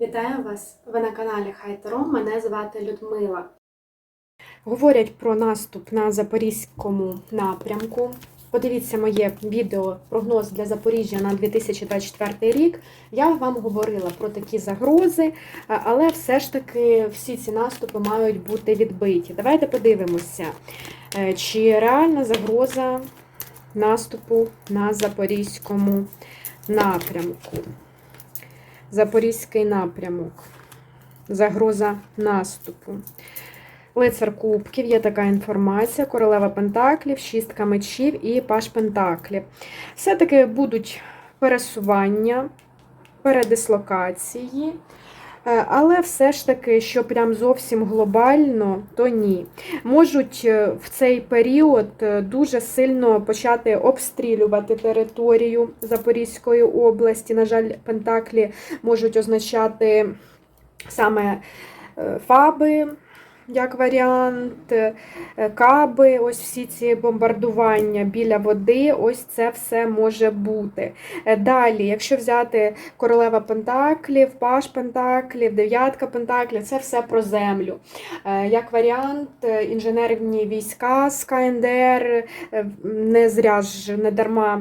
Вітаю вас! Ви на каналі Хайтаро. Мене звати Людмила. Говорять про наступ на запорізькому напрямку. Подивіться моє відео прогноз для Запоріжжя на 2024 рік. Я вам говорила про такі загрози, але все ж таки всі ці наступи мають бути відбиті. Давайте подивимося, е, чи реальна загроза наступу на запорізькому напрямку. Запорізький напрямок. Загроза наступу. Лицар Кубків, є така інформація, королева Пентаклів, шістка мечів і паш Пентаклів. Все-таки будуть пересування, передислокації, але все ж таки, що прям зовсім глобально, то ні. Можуть е, в цей період е, дуже сильно почати обстрілювати територію Запорізької області. На жаль, Пентаклі можуть означати саме е, фаби як варіант, е, каби, ось всі ці бомбардування біля води, ось це все може бути. Е, Далі, якщо взяти королева Пентаклів, паш Пентаклів, дев'ятка Пентаклів, це все про землю. Е, Як варіант, інженерні війська з КНДР, не зря ж, не дарма.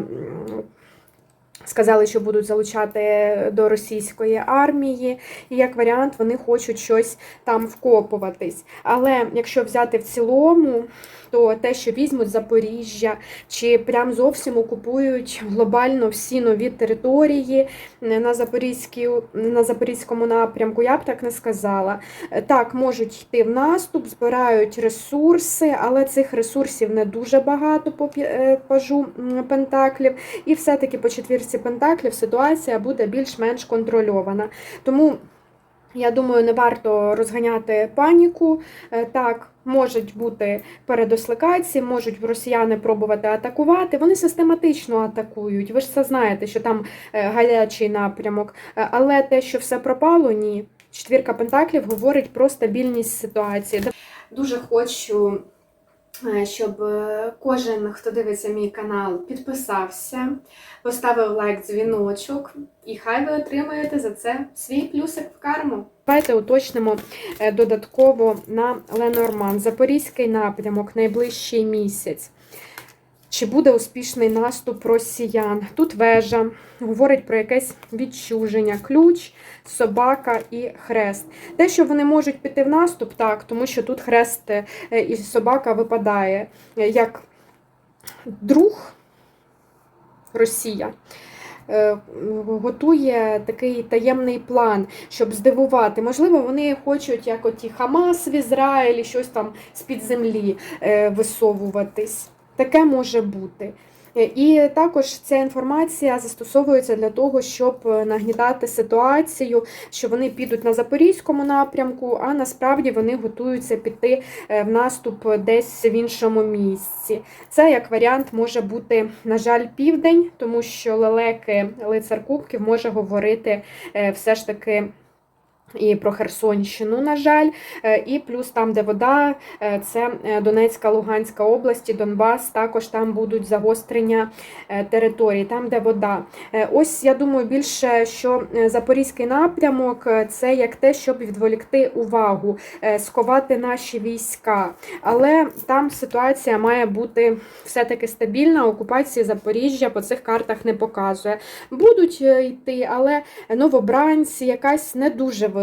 Сказали, що будуть залучати до російської армії, і як варіант вони хочуть щось там вкопуватись. Але якщо взяти в цілому, то те, що візьмуть Запоріжжя, чи прям зовсім окупують глобально всі нові території на, Запорізькій, на Запорізькому напрямку, я б так не сказала. Так, можуть йти в наступ, збирають ресурси, але цих ресурсів не дуже багато по е, пажу Пентаклів. І все-таки по четвірці Пентаклів ситуація буде більш-менш контрольована. Тому. Я думаю, не варто розганяти паніку. Е, Так, можуть бути передосликації, можуть росіяни пробувати атакувати. Вони систематично атакують. Ви ж це знаєте, що там е, гарячий напрямок. Е, Але те, що все пропало, ні. Четвірка Пентаклів говорить про стабільність ситуації. Дуже хочу, щоб е, кожен, хто дивиться мій канал, підписався, поставив лайк, дзвіночок, і хай ви отримаєте за це свій плюсик в карму. Давайте уточнимо е, додатково на Ленорман. Запорізький напрямок, найближчий місяць. Чи буде успішний наступ росіян? Тут вежа говорить про якесь відчуження, ключ, собака і хрест. Те, що вони можуть піти в наступ, так, тому що тут хрест е, і собака випадає е, як друг Росія. е, Готує такий таємний план, щоб здивувати. Можливо, вони хочуть, як оті Хамас в Ізраїлі, щось там з-під землі е, висовуватись. Таке може бути. Е, І також ця інформація застосовується для того, щоб е, нагнітати ситуацію, що вони підуть на запорізькому напрямку, а насправді вони готуються піти е, в наступ десь в іншому місці. Це як варіант може бути, на жаль, південь, тому що лелеки лицар Кубків може говорити все ж таки. І про Херсонщину, на жаль, Е, і плюс там, де вода, е, це е, Донецька, Луганська області, Донбас, також там будуть загострення територій, там, де вода. Ось я думаю, більше, що Запорізький напрямок це як те, щоб відволікти увагу, сховати наші війська. Але там ситуація має бути все-таки стабільна. Окупації Запоріжжя по цих картах не показує. Будуть йти, але новобранці, якась не дуже велика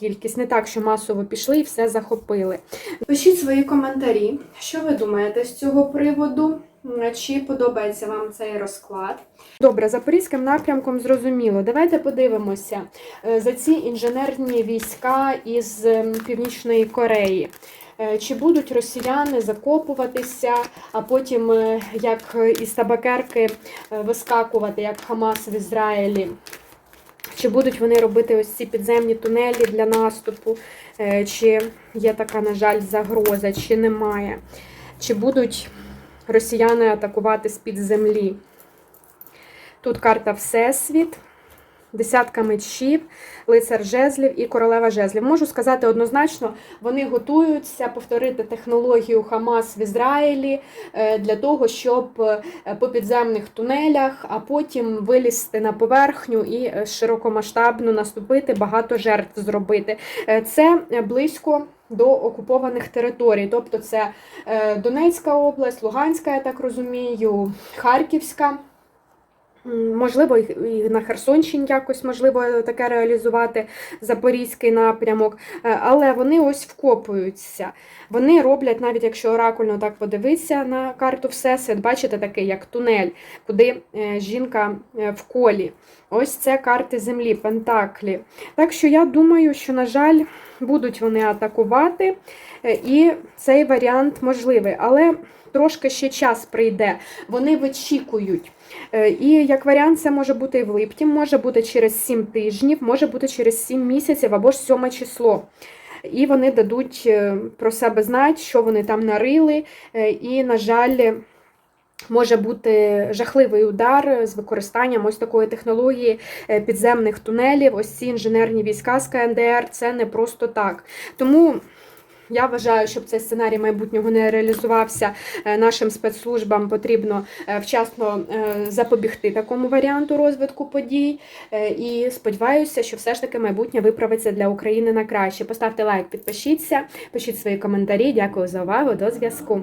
кількість, не так, що масово пішли і все захопили. Пишіть свої коментарі, що ви думаєте з цього приводу, чи подобається вам цей розклад. Добре, запорізьким напрямком зрозуміло. Давайте подивимося е, за ці інженерні війська із ем, Північної Кореї. Е, Чи будуть росіяни закопуватися, а потім е, як із табакерки вискакувати, як Хамас в Ізраїлі? Чи будуть вони робити ось ці підземні тунелі для наступу? Е, Чи є така, на жаль, загроза, чи немає? Чи будуть росіяни атакувати з-під землі? Тут карта Всесвіт, десятка мечів, лицар жезлів і королева жезлів. Можу сказати однозначно, вони готуються повторити технологію Хамас в Ізраїлі е, для того, щоб е, по підземних тунелях, а потім вилізти на поверхню і е, широкомасштабно наступити, багато жертв зробити. Це близько до окупованих територій, тобто це Донецька область, Луганська, я так розумію, Харківська. Можливо, і на Херсонщині якось можливо таке реалізувати Запорізький напрямок, Е, але вони ось вкопуються. Вони роблять, навіть якщо оракульно так подивитися на карту Всесвіт, бачите такий, як тунель, куди е, жінка е, в колі. Ось це карти землі, пентаклі. Так що я думаю, що, на жаль, будуть вони атакувати, і цей варіант можливий. Але трошки ще час прийде. Вони вичікують. Е, І як варіант, це може бути і в липні, може бути через 7 тижнів, може бути через 7 місяців або ж 7 число. І вони дадуть е, про себе знати, що вони там нарили. Е, І, на жаль, може бути жахливий удар з використанням ось такої технології підземних тунелів. Ось ці інженерні війська з КНДР це не просто так. Тому. Я вважаю, щоб цей сценарій майбутнього не реалізувався, е, нашим спецслужбам потрібно е, вчасно е, запобігти такому варіанту розвитку подій. І сподіваюся, що все ж таки майбутнє виправиться для України на краще. Поставте лайк, підпишіться, пишіть свої коментарі. Дякую за увагу. До зв'язку.